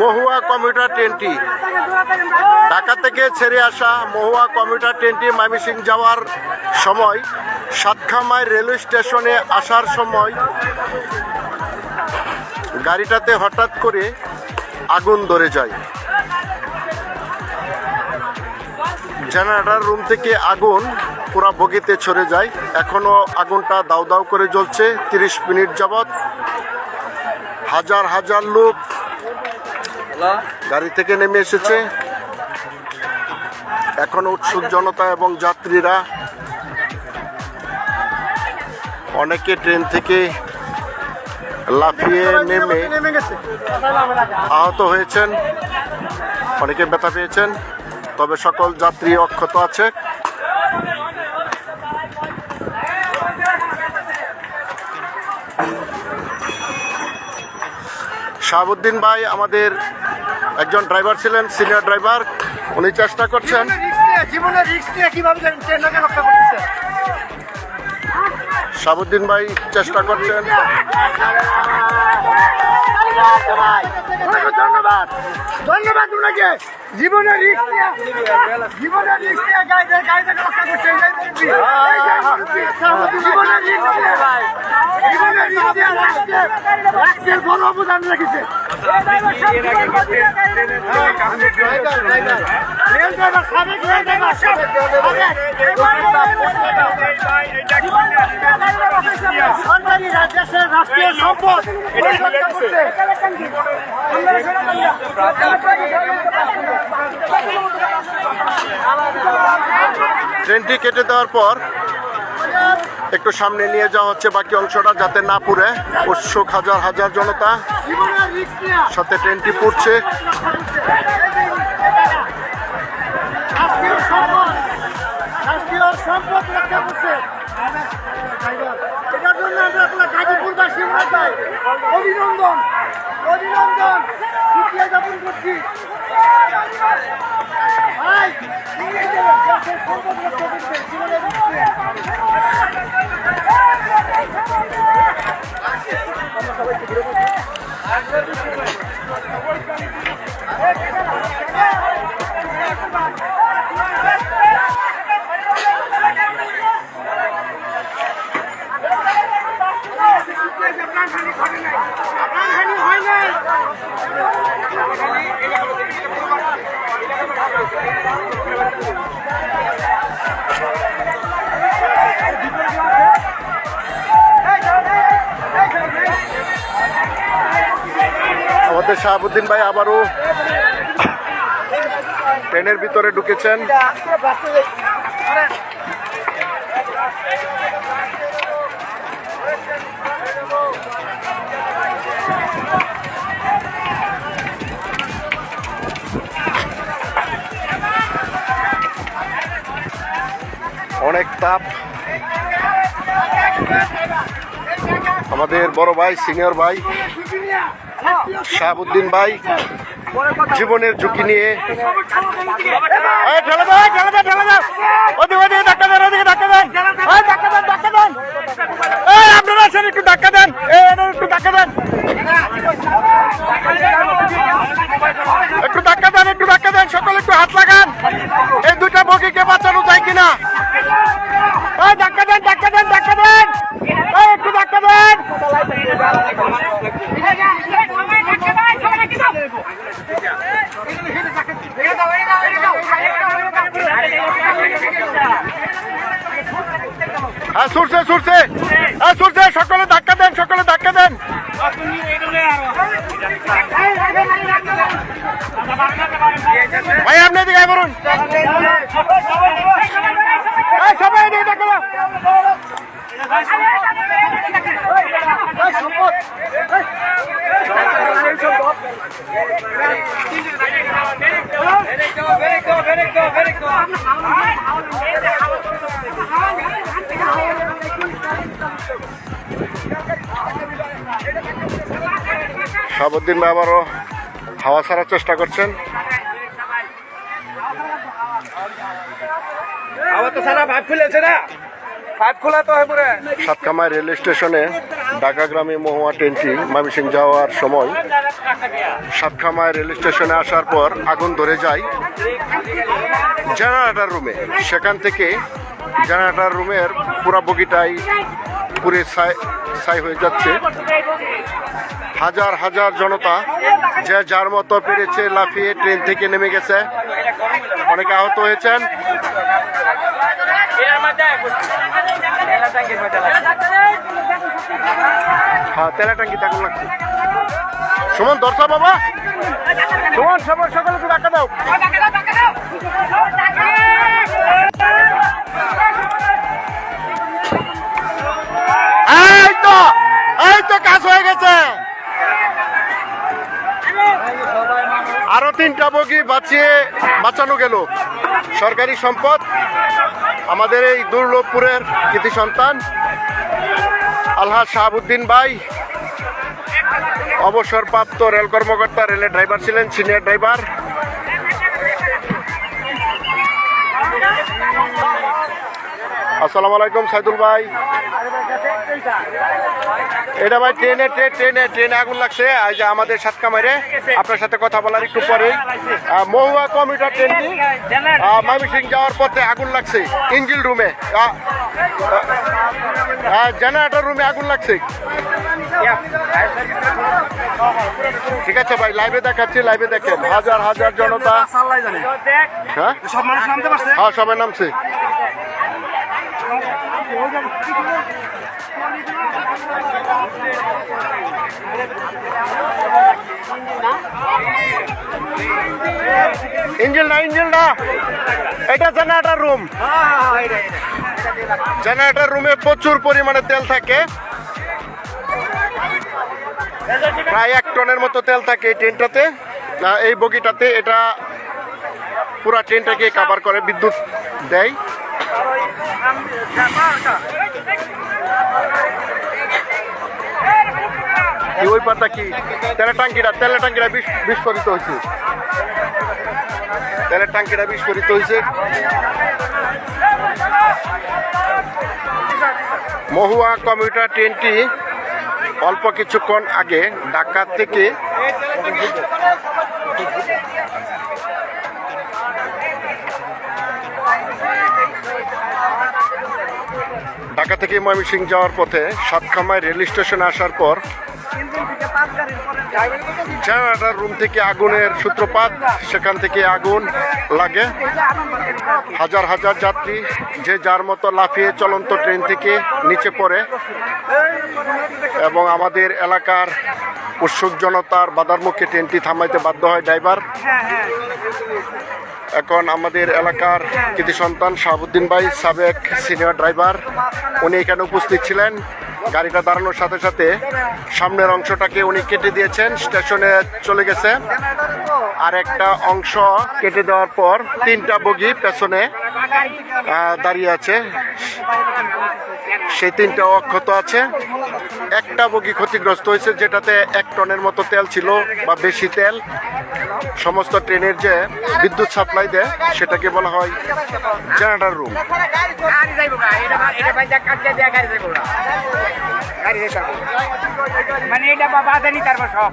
মহুয়া commutator ট্রেনটি ঢাকা থেকে ছেড়ে আসা মহুয়া কমিউটার ট্রেনটি ময়মনসিং যাওয়ার সময় সাতখামায় রেলওয়ে স্টেশনে আসার সময় গাড়িটাতে হঠাৎ করে আগুন ধরে যায়। জেনারেটার রুম থেকে আগুন পুরা বগিতে ছড়ে যায়। এখনও আগুনটা দাউ দাউ করে জ্বলছে। তিরিশ মিনিট যাবৎ হাজার হাজার লোক গাড়ি থেকে নেমে এসেছে। এখন উৎসুক জনতা এবং যাত্রীরা অনেকে ট্রেন থেকে লাফিয়ে নেমে আহত হয়েছেন, অনেকে ব্যথা পেয়েছেন, তবে সকল যাত্রী অক্ষত আছে। শাহাবুদ্দিন ভাই আমাদের একজন ড্রাইভার ছিলেন সিনিয়র ড্রাইভার উনি চেষ্টা করছেন শাহাবুদ্দিন ভাই চেষ্টা করছেন ধন্যবাদ ধন্যবাদ বড় অবদান রেখেছে রাষ্ট্রীয় ট্রেনটি কেটে দেওয়ার পর একটু সামনে নিয়ে যাওয়া হচ্ছে বাকি অংশটা যাতে না পুড়ে। উৎসুক হাজার হাজার জনতা। সাথে ট্রেনটি পুড়ছে। অভিনন্দন অভিনন্দন। সুক্রিয়া জ্ঞাপন করছি সম্পদ রক্ষা করছে শাহাবুদ্দিন ভাই আবারও ট্রেনের ভিতরে ঢুকেছেন। অনেক তাপ। আমাদের বড় ভাই সিনিয়র ভাই। শাহাবুদ্দিন ভাই জীবনের ঝুঁকি নিয়ে আপনারা একটু ধাক্কা দেন। একটু দেন। একটু ধাক্কা দেন, একটু ধাক্কা দেন, সকলে একটু হাত লাগান। এই দুইটা বগিকে বাঁচানো যায় কিনা এই, ধাক্কা দেন, ধাক্কা দেন, ধাক্কা দেন। এই, একটু ধাক্কা দেন। হ্যাঁ, ছুটছে, ছুটছে। হ্যাঁ, ছুটছে, সকলে ধাক্কা দেন সকলে ধাক্কা দেন ভাই আপনি আয় বলুন সবাই এদিকে ধাক্কা দাও। শাহাবুদ্দিন ভাই আবারও হাওয়া ছাড়ার চেষ্টা করছেন। সাতকামাই রেল স্টেশনে ঢাকাগ্রামী মহুয়া ট্রেনটি মামিসিং যাওয়ার সময় সাতকামাই রেল স্টেশনে আসার পর আগুন ধরে যায় জেনারেটার রুমে। সেখান থেকে জেনারেটার রুমের পুরা বগিটাই পুরে ছাই হয়ে যাচ্ছে। হাজার হাজার জনতা যে যার মতো পেরেছে লাফিয়ে ট্রেন থেকে নেমে গেছে। অনেকে আহত হয়েছেন। হ্যাঁ তেলা টাঙ্কিতে আগুন লাগছে। সুমন দর্শা বাবা। সুমন সবার সকালে তো ধাক্কা দাও। আরও তিনটা বগি বাঁচিয়ে বাঁচানো গেল। সরকারি সম্পদ, আমাদের এই দুর্লভপুরের কৃতি সন্তান, আলহাজ শাহাবুদ্দিন ভাই, অবসরপ্রাপ্ত রেল কর্মকর্তা রেলের ড্রাইভার ছিলেন, সিনিয়র ড্রাইভার। আসসালামু আলাইকুম সাইদুল ভাই। এটা ভাই ট্রেনে ট্রেন ট্রেনে ট্রেনে আগুন লাগছে। এই যে আমাদের সাতকা মাইরে আপনার সাথে কথা বলার একটু পরে মহুয়া কমিউটার ট্রেনটি ময়মনসিং যাওয়ার পথে আগুন লাগছে ইঞ্জিল রুমে। জেনারেটর রুমে আগুন লাগছে। ঠিক আছে ভাই লাইভে দেখাচ্ছি লাইভে দেখেন। হাজার হাজার জনতা। হ্যাঁ? হ্যাঁ সবাই নামছে। ইঞ্জিল না এটা জেনারেটর রুম জেনারেটর রুমে প্রচুর পরিমাণে তেল থাকে। প্রায় এক টনের মতো তেল থাকে এই ট্রেনটাতে এই বগিটাতে এটা পুরা ট্রেনটাকে কাভার করে, বিদ্যুৎ দেয়। ওই পাতা কি? তেলের টাঙ্কিটা তেলের টাঙ্কিটা বিস- বিস্ফোরিত হয়েছে। তেলের টাঙ্কিটা বিস্ফোরিত হয়েছে। মহুয়া কমিউটার ট্রেনটি অল্প কিছুক্ষণ আগে ঢাকা থেকে ঢাকা থেকে ময়মনসিং যাওয়ার পথে সাতখামায় রেল স্টেশনে আসার পর জেনারেটর রুম থেকে আগুনের সূত্রপাত, সেখান থেকে আগুন লাগে। হাজার হাজার যাত্রী যে যার মতো লাফিয়ে চলন্ত ট্রেন থেকে নিচে পড়ে। এবং আমাদের এলাকার উৎসুক জনতার বাধার মুখে ট্রেনটি থামাইতে বাধ্য হয় ড্রাইভার। এখন আমাদের এলাকার কৃতি সন্তান শাহাবুদ্দিন ভাই, সাবেক সিনিয়র ড্রাইভার, উনি এখানে উপস্থিত ছিলেন। গাড়িটা দাঁড়ানোর সাথে সাথে সামনের অংশটাকে উনি কেটে দিয়েছেন, স্টেশনে চলে গেছে। আর একটা অংশ কেটে দেওয়ার পর তিনটা বগি পেছনে দাঁড়িয়ে আছে। সেই তিনটা অক্ষত আছে। একটা বগি ক্ষতিগ্রস্ত হয়েছে যেটাতে এক টনের মতো তেল ছিল বা বেশি তেল। সমস্ত ট্রেনের যে বিদ্যুৎ সাপ্লাই দেয় সেটাকে বলা হয় জেনারেটর রুম। মানে এটা বাবা জানি তারপর সব।